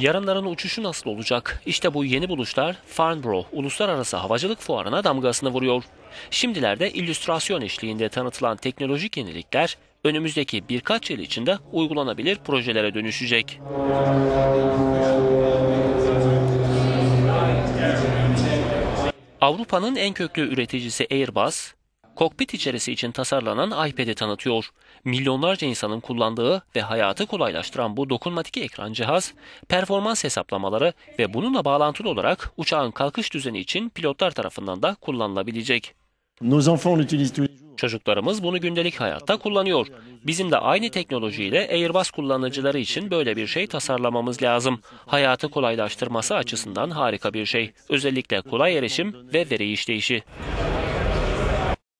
Yarınların uçuşu nasıl olacak? İşte bu yeni buluşlar Farnborough Uluslararası Havacılık Fuarı'na damgasını vuruyor. Şimdilerde illüstrasyon eşliğinde tanıtılan teknolojik yenilikler önümüzdeki birkaç yıl içinde uygulanabilir projelere dönüşecek. Avrupa'nın en köklü üreticisi Airbus, kokpit içerisi için tasarlanan iPad'i tanıtıyor. Milyonlarca insanın kullandığı ve hayatı kolaylaştıran bu dokunmatik ekran cihaz, performans hesaplamaları ve bununla bağlantılı olarak uçağın kalkış düzeni için pilotlar tarafından da kullanılabilecek. Çocuklarımız bunu gündelik hayatta kullanıyor. Bizim de aynı teknolojiyle Airbus kullanıcıları için böyle bir şey tasarlamamız lazım. Hayatı kolaylaştırması açısından harika bir şey. Özellikle kolay erişim ve veri işleyişi.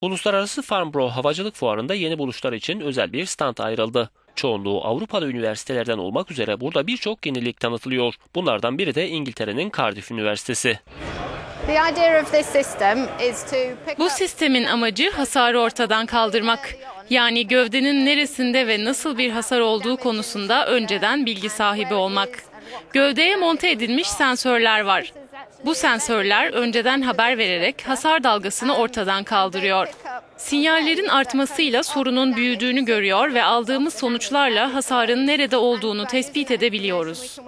Uluslararası Farnborough Havacılık Fuarı'nda yeni buluşlar için özel bir stand ayrıldı. Çoğunluğu Avrupalı üniversitelerden olmak üzere burada birçok yenilik tanıtılıyor. Bunlardan biri de İngiltere'nin Cardiff Üniversitesi. Bu sistemin amacı hasarı ortadan kaldırmak. Yani gövdenin neresinde ve nasıl bir hasar olduğu konusunda önceden bilgi sahibi olmak. Gövdeye monte edilmiş sensörler var. Bu sensörler önceden haber vererek hasar dalgasını ortadan kaldırıyor. Sinyallerin artmasıyla sorunun büyüdüğünü görüyor ve aldığımız sonuçlarla hasarın nerede olduğunu tespit edebiliyoruz.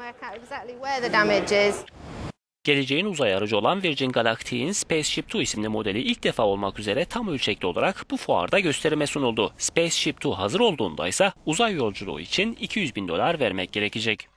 Geleceğin uzay aracı olan Virgin Galactic'in Spaceship Two isimli modeli ilk defa olmak üzere tam ölçekli olarak bu fuarda gösterime sunuldu. Spaceship Two hazır olduğunda ise uzay yolculuğu için 200 bin dolar vermek gerekecek.